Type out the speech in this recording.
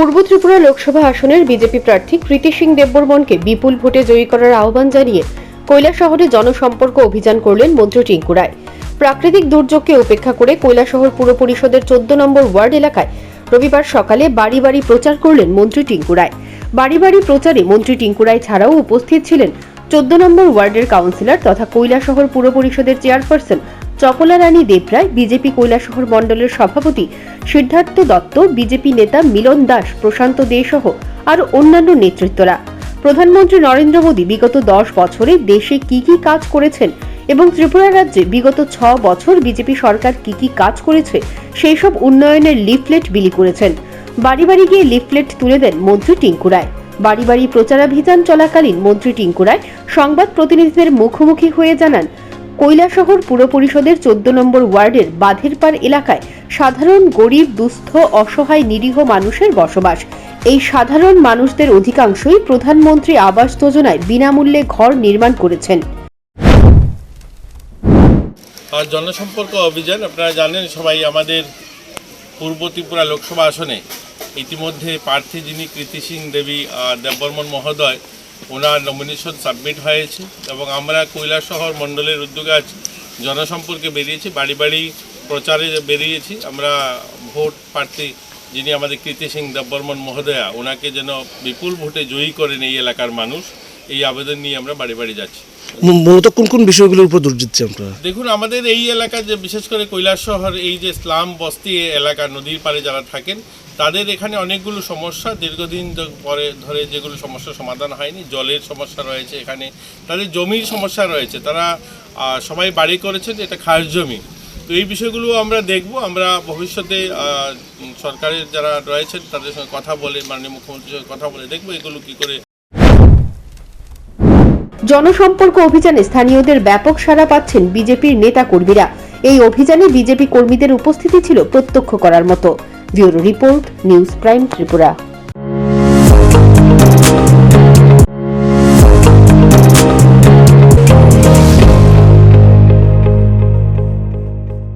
পূর্ব ত্রিপুরা লোকসভা আসনের বিজেপি প্রার্থী কৃতি সিং দেববর্মনকে বিপুল ভোটে জয়ী করার আহ্বান জানিয়ে কৈলাসহরে জনসম্পর্ক অভিযান করলেন মন্ত্রী টিঙ্কু রায়। প্রাকৃতিক দুর্যোগকে উপেক্ষা করে কৈলা শহর পুর পরিষদের চোদ্দ নম্বর ওয়ার্ড এলাকায় রবিবার সকালে বাড়ি বাড়ি প্রচার করলেন মন্ত্রী টিঙ্কু রায়। বাড়ি বাড়ি প্রচারে মন্ত্রী টিঙ্কু রায় ছাড়াও উপস্থিত ছিলেন চোদ্দ নম্বর ওয়ার্ডের কাউন্সিলর তথা কৈলা শহর পুর পরিষদের চেয়ারপারসন চপলা রানী দেবরায় বিজেপি কৈলাসহর মণ্ডলের সভাপতি সিদ্ধার্থ দত্ত, বিজেপি নেতা মিলন দাস, প্রশান্ত দে সহ আরও অন্যান্য নেতৃত্বরা। প্রধানমন্ত্রী নরেন্দ্র মোদী বিগত দশ বছরে দেশে কি কি কাজ করেছেন এবং ত্রিপুরা রাজ্যে বিগত ছ বছর বিজেপি সরকার কি কি কাজ করেছে, সেই সব উন্নয়নের লিফলেট বিলি করেছেন। বাড়ি বাড়ি গিয়ে লিফলেট তুলে দেন মন্ত্রী টিঙ্কু রায়। বাড়ি বাড়ি প্রচারাভিযান চলাকালীন মন্ত্রী টিঙ্কু রায় সংবাদ প্রতিনিধিদের মুখোমুখি হয়ে জানান কৈলাসহর পুর পরিষদের চোদ্দ নম্বর ওয়ার্ডের বাঁধেরপাড় এলাকায় সাধারণ গরিব, দুস্থ, অসহায়, নিরীহ মানুষের বসবাস। এই সাধারণ মানুষদের অধিকাংশই প্রধানমন্ত্রী আবাস যোজনায় বিনামূল্যে ঘর নির্মাণ করেছেন। আর জনসম্পর্ক অভিযান, আপনারা জানেন সবাই আমাদের পূর্ব ত্রিপুরা লোকসভা আসনে। ইতিমধ্যে প্রার্থী যিনি কৃতি সিং দেবী দেববর্মন মহোদয় ওনার নমিনেশন সাবমিট হয়েছে এবং আমরা কৈলাসহর মণ্ডলের উদ্যোগে আজ জনসম্পর্কে বেরিয়েছি, বাড়ি বাড়ি প্রচারে বেরিয়েছি। আমরা ভোট প্রার্থী যিনি আমাদের কীর্তি সিং দেববর্মন মহোদয়া, ওনাকে যেন বিপুল ভোটে জয়ী করেন এই এলাকার মানুষ। এই আবেদন নিয়ে আমরা বাড়ি বাড়ি যাচ্ছি। মূলত কোন কোন বিষয়গুলোর উপর জোর দিচ্ছে আপনারা? দেখুন আমাদের এই এলাকা যে বিশেষ করে কৈলাস শহর এই যে স্লাম বস্তি এলাকা নদীর পাড়ে যারা থাকেন তাদের এখানে অনেকগুলো সমস্যা। দীর্ঘদিন পরে ধরে যেগুলো সমস্যার সমাধান হয়নি জলের সমস্যা রয়েছে এখানে তাদের জমির সমস্যা রয়েছে। তারা সবাই বাড়ি করেছেন এটা খাস জমি। তো এই বিষয়গুলো আমরা দেখব আমরা ভবিষ্যতে সরকারের যারা রয়েছেন তাদের সঙ্গে কথা বলে মাননীয় মুখ্যমন্ত্রীর সঙ্গে কথা বলে দেখব এগুলো কী করে জনসম্পর্ক অভিযানে স্থানীয়দের ব্যাপক সাড়া পাচ্ছেন বিজেপির নেতা কর্মীরা এই অভিযানে বিজেপি কর্মীদের উপস্থিতি ছিল প্রত্যক্ষ করার মতো। Bureau report, news prime Tripura.